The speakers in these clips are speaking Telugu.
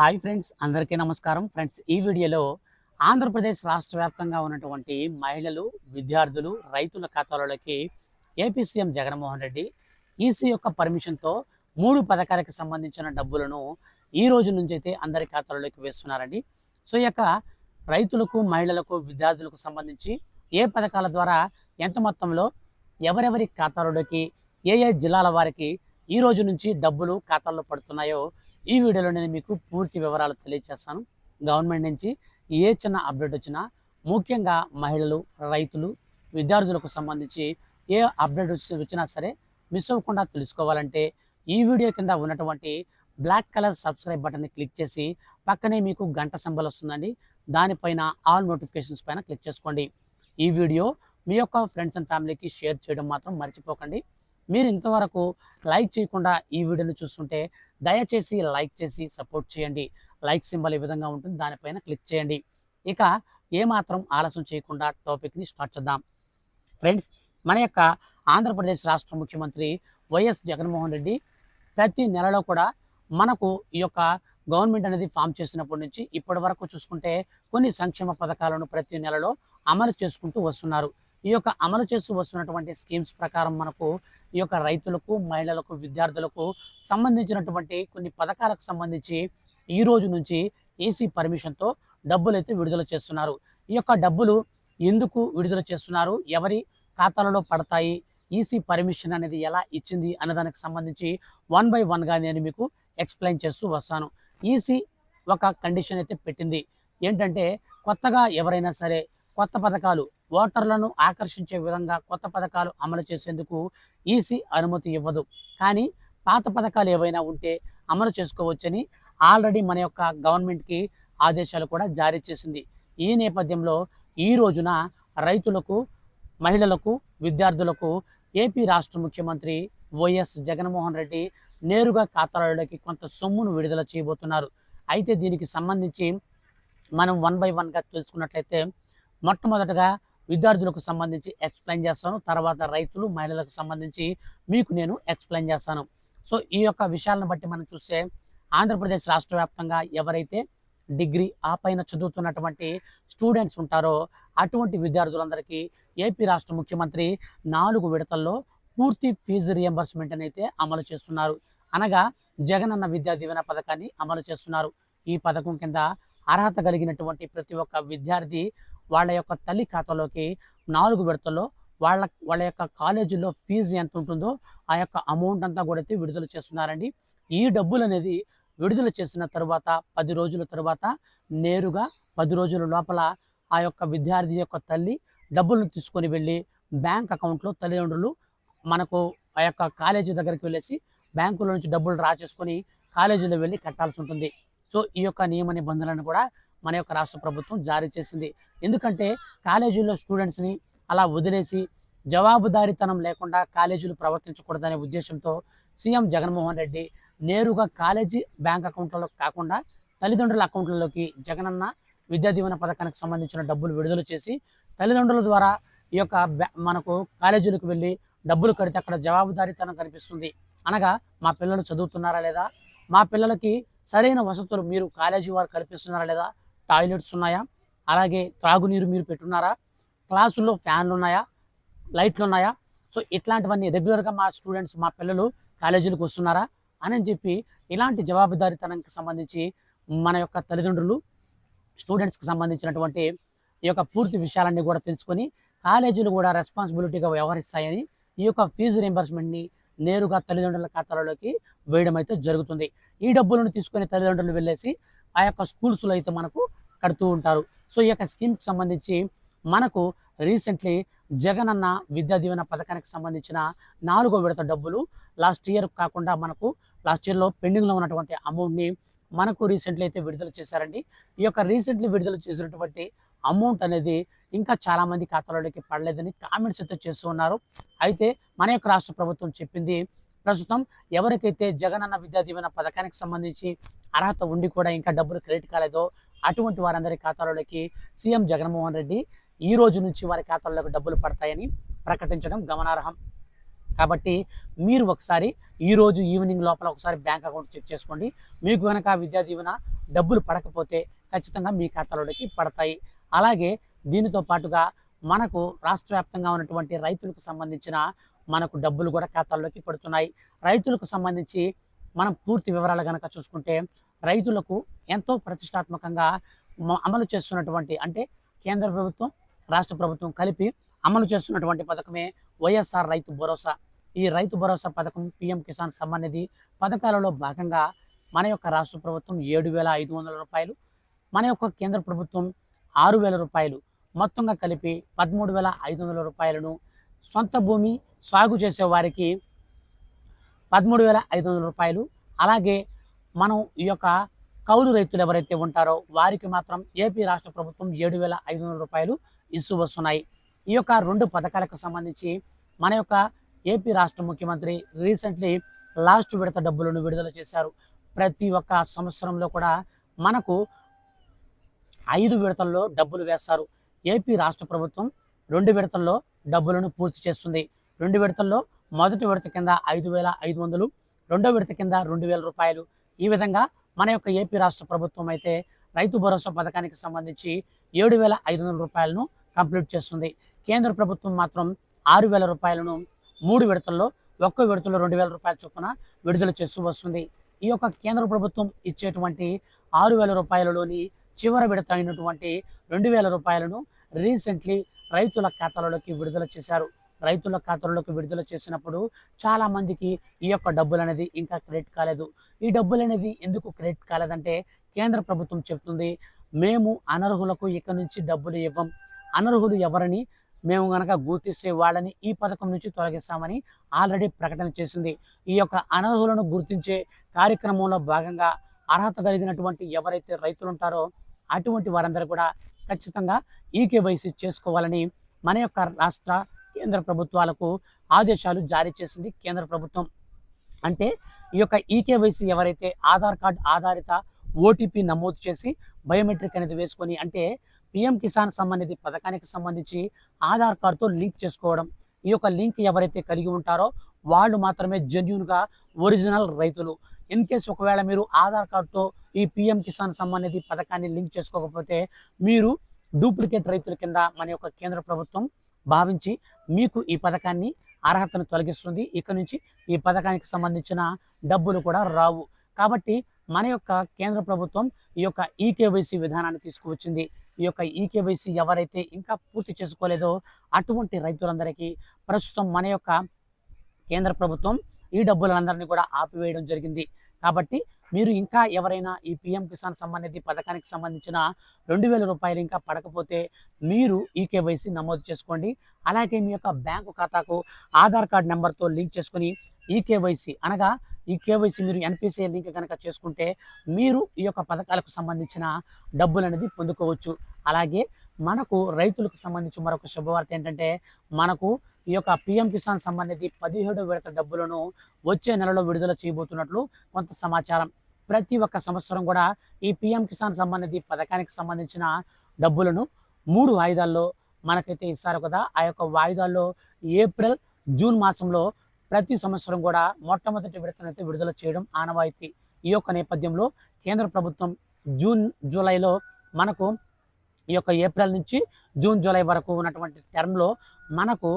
హాయ్ ఫ్రెండ్స్ అందరికీ నమస్కారం. ఫ్రెండ్స్ ఈ వీడియోలో ఆంధ్రప్రదేశ్ రాష్ట్ర వ్యాప్తంగా ఉన్నటువంటి మహిళలు విద్యార్థులు రైతుల ఖాతాలలోకి AP CM Jaganmohan Reddy EC యొక్క పర్మిషన్తో మూడు పథకాలకు సంబంధించిన డబ్బులను ఈ రోజు నుంచి అయితే అందరి ఖాతాలలోకి వేస్తున్నారండి. సో ఈ యొక్క రైతులకు మహిళలకు విద్యార్థులకు సంబంధించి ఏ పథకాల ద్వారా ఎంత మొత్తంలో ఎవరెవరి ఖాతాలలోకి ఏ ఏ జిల్లాల వారికి ఈ రోజు నుంచి డబ్బులు ఖాతాల్లో పడుతున్నాయో ఈ వీడియోలో నేను మీకు పూర్తి వివరాలు తెలియజేస్తాను. గవర్నమెంట్ నుంచి ఏ చిన్న అప్డేట్ వచ్చినా ముఖ్యంగా మహిళలు రైతులు విద్యార్థులకు సంబంధించి ఏ అప్డేట్ వచ్చి వచ్చినా సరే మిస్ అవ్వకుండా తెలుసుకోవాలంటే ఈ వీడియో కింద ఉన్నటువంటి బ్లాక్ కలర్ సబ్స్క్రైబ్ బటన్ని క్లిక్ చేసి పక్కనే మీకు గంట సింబల్ వస్తుందండి. దానిపైన ఆల్ నోటిఫికేషన్స్ పైన క్లిక్ చేసుకోండి. ఈ వీడియో మీ యొక్క ఫ్రెండ్స్ అండ్ ఫ్యామిలీకి షేర్ చేయడం మాత్రం మర్చిపోకండి. మీరు ఇంతవరకు లైక్ చేయకుండా ఈ వీడియోని చూస్తుంటే దయచేసి లైక్ చేసి సపోర్ట్ చేయండి. లైక్ సింబల్ ఈ విధంగా ఉంటుంది. దానిపైన క్లిక్ చేయండి. ఇక ఏమాత్రం ఆలస్యం చేయకుండా టాపిక్ని స్టార్ట్ చేద్దాం. ఫ్రెండ్స్ మన యొక్క ఆంధ్రప్రదేశ్ రాష్ట్ర ముఖ్యమంత్రి వైఎస్ జగన్మోహన్ రెడ్డి ప్రతి నెలలో కూడా మనకు ఈ యొక్క గవర్నమెంట్ అనేది ఫామ్ చేసినప్పటి నుంచి ఇప్పటి వరకు చూసుకుంటే కొన్ని సంక్షేమ పథకాలను ప్రతి నెలలో అమలు చేసుకుంటూ వస్తున్నారు. ఈ యొక్క అమలు చేస్తూ వస్తున్నటువంటి స్కీమ్స్ ప్రకారం మనకు ఈ యొక్క రైతులకు మహిళలకు విద్యార్థులకు సంబంధించినటువంటి కొన్ని పథకాలకు సంబంధించి ఈ రోజు నుంచి ఏసీ పర్మిషన్తో డబ్బులు అయితే విడుదల చేస్తున్నారు. ఈ యొక్క డబ్బులు ఎందుకు విడుదల చేస్తున్నారు? ఎవరి ఖాతాలలో పడతాయి? ఈసీ పర్మిషన్ అనేది ఎలా ఇచ్చింది అన్నదానికి సంబంధించి వన్ బై వన్గా నేను మీకు ఎక్స్ప్లెయిన్ చేస్తూ వస్తాను. ఈసీ ఒక కండిషన్ అయితే పెట్టింది. ఏంటంటే కొత్తగా ఎవరైనా సరే కొత్త పథకాలు ఓటర్లను ఆకర్షించే విధంగా కొత్త పథకాలు అమలు చేసేందుకు ఈసీ అనుమతి ఇవ్వదు. కానీ పాత పథకాలు ఏవైనా ఉంటే అమలు చేసుకోవచ్చని ఆల్రెడీ మన యొక్క గవర్నమెంట్కి ఆదేశాలు కూడా జారీ చేసింది. ఈ నేపథ్యంలో ఈ రోజున రైతులకు మహిళలకు విద్యార్థులకు ఏపీ రాష్ట్ర ముఖ్యమంత్రి వైఎస్ జగన్మోహన్ రెడ్డి నేరుగా ఖాతాలలోకి కొంత సొమ్మును విడుదల చేయబోతున్నారు. అయితే దీనికి సంబంధించి మనం వన్ బై వన్గా తెలుసుకున్నట్లయితే మొట్టమొదటగా విద్యార్థులకు సంబంధించి ఎక్స్ప్లెయిన్ చేస్తాను. తర్వాత రైతులు మహిళలకు సంబంధించి మీకు నేను ఎక్స్ప్లెయిన్ చేస్తాను. సో ఈ యొక్క విషయాలను బట్టి మనం చూస్తే ఆంధ్రప్రదేశ్ రాష్ట్ర వ్యాప్తంగా ఎవరైతే డిగ్రీ ఆ పైన చదువుతున్నటువంటి స్టూడెంట్స్ ఉంటారో అటువంటి విద్యార్థులందరికీ ఏపీ రాష్ట్ర ముఖ్యమంత్రి నాలుగు విడతల్లో పూర్తి ఫీజు రియంబర్స్మెంట్ అయితే అమలు చేస్తున్నారు. అనగా జగనన్న విద్యా దీవెన పథకాన్ని అమలు చేస్తున్నారు. ఈ పథకం కింద అర్హత కలిగినటువంటి ప్రతి ఒక్క విద్యార్థి వాళ్ళ యొక్క తల్లి ఖాతాలోకి నాలుగు విడతల్లో వాళ్ళ వాళ్ళ యొక్క కాలేజీలో ఫీజు ఎంత ఉంటుందో ఆ యొక్క అమౌంట్ అంతా కూడా అయితే విడుదల చేస్తున్నారండి. ఈ డబ్బులు అనేది విడుదల చేసిన తర్వాత పది రోజుల తర్వాత నేరుగా పది రోజుల లోపల ఆ యొక్క విద్యార్థి యొక్క తల్లి డబ్బులను తీసుకొని వెళ్ళి బ్యాంక్ అకౌంట్లో తల్లిదండ్రులు మనకు ఆ యొక్క కాలేజీ దగ్గరికి వెళ్ళేసి బ్యాంకుల నుంచి డబ్బులు డ్రా చేసుకొని కాలేజీలో వెళ్ళి కట్టాల్సి ఉంటుంది. సో ఈ యొక్క నియమ నిబంధనలను కూడా మన యొక్క రాష్ట్ర ప్రభుత్వం జారీ చేసింది. ఎందుకంటే కాలేజీలో స్టూడెంట్స్ని అలా వదిలేసి జవాబుదారీతనం లేకుండా కాలేజీలు ప్రవర్తించకూడదనే ఉద్దేశంతో సీఎం జగన్మోహన్ రెడ్డి నేరుగా కాలేజీ బ్యాంక్ అకౌంట్లలో కాకుండా తల్లిదండ్రుల అకౌంట్లలోకి జగనన్న విద్యా దీవెన పథకానికి సంబంధించిన డబ్బులు విడుదల చేసి తల్లిదండ్రుల ద్వారా ఈ యొక్క బ్యా- మనకు కాలేజీలకు వెళ్ళి డబ్బులు కడితే అక్కడ జవాబుదారీతనం కనిపిస్తుంది. అనగా మా పిల్లలు చదువుతున్నారా లేదా? మా పిల్లలకి సరైన వసతులు మీరు కాలేజీ వారు కల్పిస్తున్నారా లేదా? టాయిలెట్స్ ఉన్నాయా? అలాగే త్రాగునీరు మీరు పెట్టున్నారా? క్లాసుల్లో ఫ్యాన్లు ఉన్నాయా? లైట్లు ఉన్నాయా? సో ఇట్లాంటివన్నీ రెగ్యులర్గా మా స్టూడెంట్స్ మా పిల్లలు కాలేజీలకు వస్తున్నారా? అని చెప్పి ఇలాంటి జవాబుదారీతనానికి సంబంధించి మన యొక్క తల్లిదండ్రులు స్టూడెంట్స్కి సంబంధించినటువంటి ఈ యొక్క పూర్తి విషయాలన్నీ కూడా తెలుసుకొని కాలేజీలు కూడా రెస్పాన్సిబిలిటీగా వ్యవహరిస్తాయని ఈ యొక్క ఫీజు రింబర్స్మెంట్ని నేరుగా తల్లిదండ్రుల ఖాతాలలోకి వేయడం అయితే జరుగుతుంది. ఈ డబ్బులను తీసుకొని తల్లిదండ్రులు వెళ్ళేసి ఆ యొక్క స్కూల్స్లో అయితే మనకు కడుతూ ఉంటారు. సో ఈ యొక్క స్కీమ్కి సంబంధించి మనకు రీసెంట్లీ జగన్ అన్న విద్యా దీవెన పథకానికి సంబంధించిన నాలుగో విడత డబ్బులు లాస్ట్ ఇయర్ కాకుండా మనకు లాస్ట్ ఇయర్లో పెండింగ్లో ఉన్నటువంటి అమౌంట్ని మనకు రీసెంట్లీ అయితే విడుదల చేశారండి. ఈ యొక్క రీసెంట్లీ విడుదల చేసినటువంటి అమౌంట్ అనేది ఇంకా చాలామంది ఖాతాలోకి పడలేదని కామెంట్స్ అయితే చేస్తూ ఉన్నారు. అయితే మన యొక్క రాష్ట్ర ప్రభుత్వం చెప్పింది ప్రస్తుతం ఎవరికైతే జగనన్న విద్యా దీవెన పథకానికి సంబంధించి అర్హత ఉండి కూడా ఇంకా డబ్బులు క్రెడిట్ కాలేదో అటువంటి వారందరి ఖాతాలలోకి సీఎం జగన్మోహన్ రెడ్డి ఈ రోజు నుంచి వారి ఖాతాల్లోకి డబ్బులు పడతాయని ప్రకటించడం గమనార్హం. కాబట్టి మీరు ఒకసారి ఈరోజు ఈవినింగ్ లోపల ఒకసారి బ్యాంక్ అకౌంట్ చెక్ చేసుకోండి. మీకు కనుక విద్యా దీవెన డబ్బులు పడకపోతే ఖచ్చితంగా మీ ఖాతాలోకి పడతాయి. అలాగే దీనితో పాటుగా మనకు రాష్ట్ర వ్యాప్తంగా ఉన్నటువంటి రైతులకు సంబంధించిన మనకు డబ్బులు కూడా ఖాతాల్లోకి పడుతున్నాయి. రైతులకు సంబంధించి మనం పూర్తి వివరాలు కనుక చూసుకుంటే రైతులకు ఎంతో ప్రతిష్టాత్మకంగా అమలు చేస్తున్నటువంటి అంటే కేంద్ర ప్రభుత్వం రాష్ట్ర ప్రభుత్వం కలిపి అమలు చేస్తున్నటువంటి పథకమే వైఎస్ఆర్ రైతు భరోసా. ఈ రైతు భరోసా పథకం పిఎం కిసాన్ సమ్మాన్ నిధి పథకాలలో భాగంగా మన యొక్క రాష్ట్ర ప్రభుత్వం ఏడు వేల ఐదు వందల రూపాయలు మన యొక్క కేంద్ర ప్రభుత్వం ఆరు వేల రూపాయలు మొత్తంగా కలిపి పదమూడు వేల ఐదు వందల రూపాయలను సొంత భూమి సాగు చేసే వారికి పదమూడు వేల ఐదు వందల రూపాయలు అలాగే మనం ఈ యొక్క కౌలు రైతులు ఎవరైతే ఉంటారో వారికి మాత్రం ఏపీ రాష్ట్ర ప్రభుత్వం ఏడు వేల ఐదు వందల రూపాయలు ఇస్తూ వస్తున్నాయి ఈ యొక్క రెండు పథకాలకు సంబంధించి మన యొక్క ఏపీ రాష్ట్ర ముఖ్యమంత్రి రీసెంట్లీ లాస్ట్ విడత డబ్బులను విడుదల చేశారు. ప్రతి ఒక్క సంవత్సరంలో కూడా మనకు ఐదు విడతల్లో డబ్బులు వేస్తారు. ఏపీ రాష్ట్ర ప్రభుత్వం రెండు విడతల్లో డబ్బులను పూర్తి చేస్తుంది. రెండు విడతల్లో మొదటి విడత కింద ఐదు వేల ఐదు వందలు రెండో విడత కింద రెండు వేల రూపాయలు. ఈ విధంగా మన యొక్క ఏపీ రాష్ట్ర ప్రభుత్వం అయితే రైతు భరోసా పథకానికి సంబంధించి ఏడు వేల ఐదు వందల రూపాయలను కంప్లీట్ చేస్తుంది. కేంద్ర ప్రభుత్వం మాత్రం ఆరు వేల రూపాయలను మూడు విడతల్లో ఒక్కో విడతలో రెండు వేల రూపాయల చొప్పున విడుదల చేస్తూ వస్తుంది. ఈ యొక్క కేంద్ర ప్రభుత్వం ఇచ్చేటువంటి ఆరు వేల రూపాయలలోని చివరి విడత అయినటువంటి రెండు వేల రూపాయలను రీసెంట్లీ రైతుల ఖాతాలలోకి విడుదల చేశారు. రైతుల ఖాతాలలోకి విడుదల చేసినప్పుడు చాలా మందికి ఈ యొక్క డబ్బులు అనేది ఇంకా క్రెడిట్ కాలేదు. ఈ డబ్బులు అనేది ఎందుకు క్రెడిట్ కాలేదంటే కేంద్ర ప్రభుత్వం చెప్తుంది మేము అనర్హులకు ఇక నుంచి డబ్బులు ఇవ్వం. అనర్హులు ఎవరని మేము గనక గుర్తిస్తే వాళ్ళని ఈ పథకం నుంచి తొలగిస్తామని ఆల్రెడీ ప్రకటన చేసింది. ఈ యొక్క అనర్హులను గుర్తించే కార్యక్రమంలో భాగంగా అర్హత కలిగినటువంటి ఎవరైతే రైతులు ఉంటారో అటువంటి వారందరూ కూడా ఖచ్చితంగా ఈకేవైసీ చేసుకోవాలని మన యొక్క రాష్ట్ర కేంద్ర ప్రభుత్వాలకు ఆదేశాలు జారీ చేసింది కేంద్ర ప్రభుత్వం. అంటే ఈ యొక్క ఈకేవైసీ ఎవరైతే ఆధార్ కార్డ్ ఆధారిత ఓటీపీ నమోదు చేసి బయోమెట్రిక్ అనేది వేసుకొని అంటే పిఎం కిసాన్ సంబంధిత పథకానికి సంబంధించి ఆధార్ కార్డుతో లింక్ చేసుకోవడం ఈ యొక్క లింక్ ఎవరైతే కలిగి ఉంటారో వాళ్ళు మాత్రమే జెన్యున్గా ఒరిజినల్ రైతులు. ఇన్ కేస్ ఒకవేళ మీరు ఆధార్ కార్డుతో ఈ పిఎం కిసాన్ సమ్మాన్ నిధి పథకాన్ని లింక్ చేసుకోకపోతే మీరు డూప్లికేట్ రైతుల కింద మన యొక్క కేంద్ర ప్రభుత్వం భావించి మీకు ఈ పథకాన్ని అర్హతను తొలగిస్తుంది. ఇక నుంచి ఈ పథకానికి సంబంధించిన డబ్బులు కూడా రావు. కాబట్టి మన యొక్క కేంద్ర ప్రభుత్వం ఈ యొక్క ఈకేవైసీ విధానాన్ని తీసుకువచ్చింది. ఈ యొక్క ఈకేవైసీ ఎవరైతే ఇంకా పూర్తి చేసుకోలేదో అటువంటి రైతులందరికీ ప్రస్తుతం మన యొక్క కేంద్ర ప్రభుత్వం ఈ డబ్బులందరినీ కూడా ఆపివేయడం జరిగింది. కాబట్టి మీరు ఇంకా ఎవరైనా ఈ పిఎం కిసాన్ సంబంధిత పథకానికి సంబంధించిన రెండు వేల రూపాయలు ఇంకా పడకపోతే మీరు ఈ కేవైసీ నమోదు చేసుకోండి. అలాగే మీ యొక్క బ్యాంకు ఖాతాకు ఆధార్ కార్డ్ నెంబర్తో లింక్ చేసుకుని ఈ కేవైసీ అనగా ఈ కేవైసీ మీరు ఎన్పిసిఐ లింక్ కనుక చేసుకుంటే మీరు ఈ యొక్క పథకాలకు సంబంధించిన డబ్బులు అనేది పొందుకోవచ్చు. అలాగే మనకు రైతులకు సంబంధించి మరొక శుభవార్త ఏంటంటే మనకు ఈ యొక్క పిఎం కిసాన్ సంబంధించి పదిహేడు విడత డబ్బులను వచ్చే నెలలో విడుదల చేయబోతున్నట్లు కొంత సమాచారం. ప్రతి ఒక్క సంవత్సరం కూడా ఈ పిఎం కిసాన్ సంబంధించి పథకానికి సంబంధించిన డబ్బులను మూడు వాయిదాల్లో మనకైతే ఇస్తారు కదా. ఆ యొక్క వాయిదాల్లో ఏప్రిల్ జూన్ మాసంలో ప్రతి సంవత్సరం కూడా మొట్టమొదటి విడతనైతే విడుదల చేయడం ఆనవాయితీ. ఈ యొక్క నేపథ్యంలో కేంద్ర ప్రభుత్వం జూన్ జూలైలో మనకు ఈ యొక్క ఏప్రిల్ నుంచి జూన్ జూలై వరకు ఉన్నటువంటి టర్మ్లో మనకు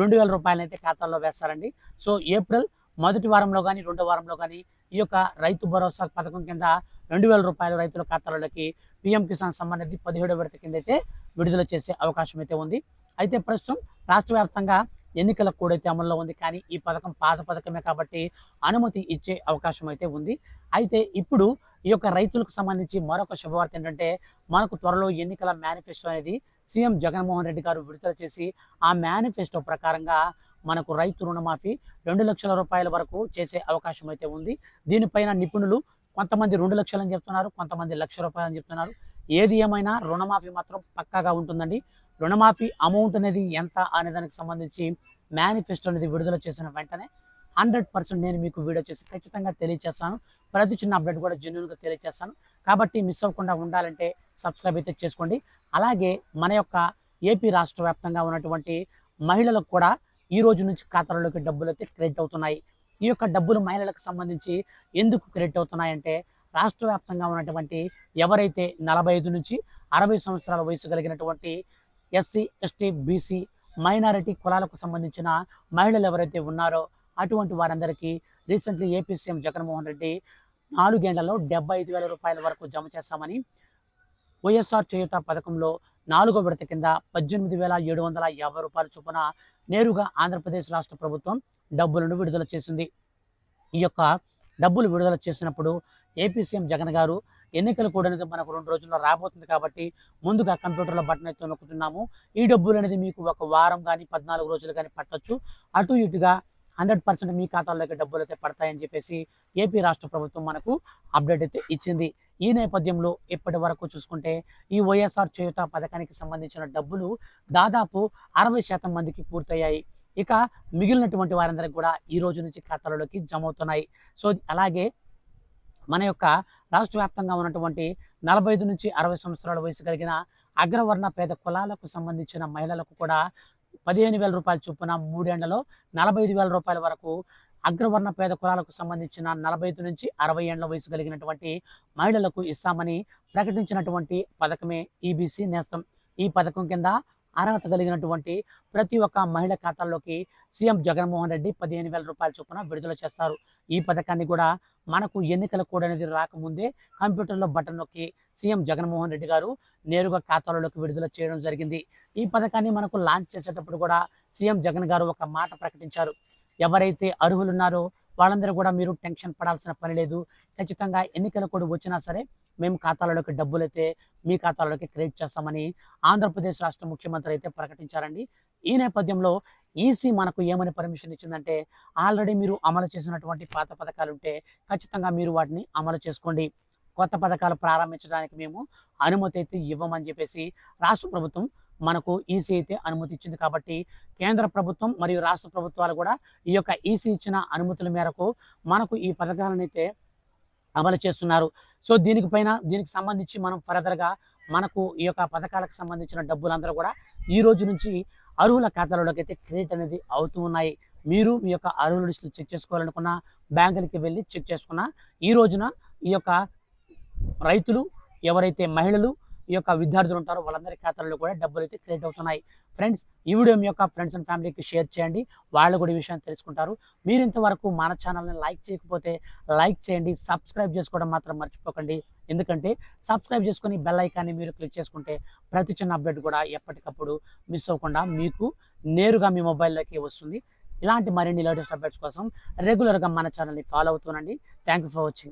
రెండు వేల రూపాయలు అయితే ఖాతాల్లో వేస్తారండి. సో ఏప్రిల్ మొదటి వారంలో కానీ రెండో వారంలో కానీ ఈ యొక్క రైతు భరోసా పథకం కింద రెండు వేల రూపాయలు రైతుల ఖాతాలలోకి పిఎం కిసాన్ సమ్మాన్ నిధి పదిహేడో విడత కింద అయితే విడుదల చేసే అవకాశం అయితే ఉంది. అయితే ప్రస్తుతం రాష్ట్ర వ్యాప్తంగా ఎన్నికల కోడ్ అయితే అమల్లో ఉంది. కానీ ఈ పథకం పాత పథకమే కాబట్టి అనుమతి ఇచ్చే అవకాశం అయితే ఉంది. అయితే ఇప్పుడు ఈ యొక్క రైతులకు సంబంధించి మరొక శుభవార్త ఏంటంటే మనకు త్వరలో ఎన్నికల మేనిఫెస్టో అనేది సీఎం జగన్మోహన్ రెడ్డి గారు విడుదల చేసి ఆ మేనిఫెస్టో ప్రకారంగా మనకు రైతు రుణమాఫీ రెండు లక్షల రూపాయల వరకు చేసే అవకాశం అయితే ఉంది. దీనిపైన నిపుణులు కొంతమంది రెండు లక్షలని చెప్తున్నారు కొంతమంది లక్ష రూపాయలు అని చెప్తున్నారు. ఏది ఏమైనా రుణమాఫీ మాత్రం పక్కాగా ఉంటుందండి. రుణమాఫీ అమౌంట్ అనేది ఎంత అనే దానికి సంబంధించి మేనిఫెస్టో అనేది విడుదల చేసిన వెంటనే హండ్రెడ్ పర్సెంట్ నేను మీకు వీడియో చేసి ఖచ్చితంగా తెలియజేస్తాను ప్రతి చిన్న అప్డేట్ కూడా జెన్యున్గా తెలియజేస్తాను కాబట్టి మిస్ అవ్వకుండా ఉండాలంటే సబ్స్క్రైబ్ అయితే చేసుకోండి. అలాగే మన యొక్క ఏపీ రాష్ట్ర వ్యాప్తంగా ఉన్నటువంటి మహిళలకు కూడా ఈ రోజు నుంచి ఖాతాలలోకి డబ్బులు అయితే క్రెడిట్ అవుతున్నాయి. ఈ యొక్క డబ్బులు మహిళలకు సంబంధించి ఎందుకు క్రెడిట్ అవుతున్నాయంటే రాష్ట్ర వ్యాప్తంగా ఉన్నటువంటి ఎవరైతే నలభై ఐదు నుంచి అరవై సంవత్సరాల వయసు కలిగినటువంటి ఎస్సీ ఎస్టీ బీసీ మైనారిటీ కులాలకు సంబంధించిన మహిళలు ఎవరైతే ఉన్నారో అటువంటి వారందరికీ recently AP CM Jaganmohan Reddy నాలుగేళ్ళలో డెబ్బై ఐదు వేల రూపాయల వరకు జమ చేశామని వైఎస్ఆర్ చేయుత పథకంలో నాలుగో విడత కింద పద్దెనిమిది వేల ఏడు వందల యాభై రూపాయల చొప్పున నేరుగా ఆంధ్రప్రదేశ్ రాష్ట్ర ప్రభుత్వం డబ్బులను విడుదల చేసింది. ఈ యొక్క డబ్బులు విడుదల చేసినప్పుడు ఏపీ సీఎం జగన్ గారు ఎన్నికలు కూడా అనేది మనకు రెండు రోజుల్లో రాబోతుంది కాబట్టి ముందుగా కంప్యూటర్లో బటన్ అయితే నొక్కుతున్నాము. ఈ డబ్బులు అనేది మీకు ఒక వారం కానీ పద్నాలుగు రోజులు కానీ పట్టొచ్చు. అటు ఇటుగా హండ్రెడ్ పర్సెంట్ మీ ఖాతాల్లోకి డబ్బులు అయితే పడతాయని చెప్పేసి ఏపీ రాష్ట్ర ప్రభుత్వం మనకు అప్డేట్ అయితే ఇచ్చింది. ఈ నేపథ్యంలో ఇప్పటి వరకు చూసుకుంటే ఈ వైఎస్ఆర్ చేయుత పథకానికి సంబంధించిన డబ్బులు దాదాపు అరవై శాతం మందికి పూర్తయ్యాయి. ఇక మిగిలినటువంటి వారందరికి కూడా ఈ రోజు నుంచి ఖాతాలలోకి జమ అవుతున్నాయి. సో అలాగే మన యొక్క రాష్ట్ర వ్యాప్తంగా ఉన్నటువంటి నలభై ఐదు నుంచి అరవై సంవత్సరాల వయసు కలిగిన అగ్రవర్ణ పేద కులాలకు సంబంధించిన మహిళలకు కూడా పదిహేను వేల రూపాయల చొప్పున మూడేళ్ళలో నలభై ఐదు వేల రూపాయల వరకు అగ్రవర్ణ పేద కులాలకు సంబంధించిన నలభై ఐదు నుంచి అరవై ఏండ్ల వయసు కలిగినటువంటి మహిళలకు ఇస్తామని ప్రకటించినటువంటి పథకమే ఈబీసీ నేస్తం. ఈ పథకం కింద అర్హత కలిగినటువంటి ప్రతి ఒక్క మహిళ ఖాతాల్లోకి సీఎం జగన్మోహన్ రెడ్డి పదిహేను వేల రూపాయల చొప్పున విడుదల చేస్తారు. ఈ పథకాన్ని కూడా మనకు ఎన్నికల కోడ్ అనేది రాకముందే కంప్యూటర్లో బటన్ నొక్కి సీఎం జగన్మోహన్ రెడ్డి గారు నేరుగా ఖాతాలలోకి విడుదల చేయడం జరిగింది. ఈ పథకాన్ని మనకు లాంచ్ చేసేటప్పుడు కూడా సీఎం జగన్ గారు ఒక మాట ప్రకటించారు. ఎవరైతే అర్హులున్నారో వాళ్ళందరూ కూడా మీరు టెన్షన్ పడాల్సిన పని లేదు. ఖచ్చితంగా ఎన్నికల కోడ్ వచ్చినా సరే మేము ఖాతాలలోకి డబ్బులు అయితే మీ ఖాతాలలోకి క్రెడిట్ చేస్తామని ఆంధ్రప్రదేశ్ రాష్ట్ర ముఖ్యమంత్రి అయితే ప్రకటించారండి. ఈ నేపథ్యంలో ఈసీ మనకు ఏమని పర్మిషన్ ఇచ్చిందంటే ఆల్రెడీ మీరు అమలు చేసినటువంటి పాత పథకాలు ఉంటే ఖచ్చితంగా మీరు వాటిని అమలు చేసుకోండి. కొత్త పథకాలు ప్రారంభించడానికి మేము అనుమతి అయితే ఇవ్వమని చెప్పేసి రాష్ట్ర ప్రభుత్వం మనకు ఈసీ అయితే అనుమతి ఇచ్చింది కాబట్టి కేంద్ర ప్రభుత్వం మరియు రాష్ట్ర ప్రభుత్వాలు కూడా ఈ యొక్క ఈసీ ఇచ్చిన అనుమతుల మేరకు మనకు ఈ పథకాలను అయితే అమలు చేస్తున్నారు. సో దీనికి పైన దీనికి సంబంధించి మనం ఫర్దర్గా మనకు ఈ యొక్క పథకాలకు సంబంధించిన డబ్బులందరూ కూడా ఈ రోజు నుంచి అర్హుల ఖాతాలలోకి అయితే క్రెడిట్ అనేది అవుతూ ఉన్నాయి. మీరు మీ యొక్క అర్హుల లిస్టులు చెక్ చేసుకోవాలనుకున్న బ్యాంకులకి వెళ్ళి చెక్ చేసుకున్న ఈ రోజున ఈ యొక్క రైతులు ఎవరైతే మహిళలు ఈ యొక్క విద్యార్థులు ఉంటారో వాళ్ళందరి ఖాతాల్లో కూడా డబ్బులు అయితే క్రియేట్ అవుతున్నాయి. ఫ్రెండ్స్ ఈ వీడియో మీ యొక్క ఫ్రెండ్స్ అండ్ ఫ్యామిలీకి షేర్ చేయండి. వాళ్ళు కూడా ఈ విషయాన్ని తెలుసుకుంటారు. మీరు ఇంతవరకు మన ఛానల్ని లైక్ చేయకపోతే లైక్ చేయండి సబ్స్క్రైబ్ చేసుకోవడం మాత్రం మర్చిపోకండి. ఎందుకంటే సబ్స్క్రైబ్ చేసుకొని బెల్ ఐకాన్ని మీరు క్లిక్ చేసుకుంటే ప్రతి చిన్న అప్డేట్ కూడా ఎప్పటికప్పుడు మిస్ అవ్వకుండా మీకు నేరుగా మీ మొబైల్లోకి వస్తుంది. ఇలాంటి మరిన్ని లేటెస్ట్ అప్డేట్స్ కోసం రెగ్యులర్గా మన ఛానల్ని ఫాలో అవుతూనండి థ్యాంక్ యూ ఫర్ వాచింగ్.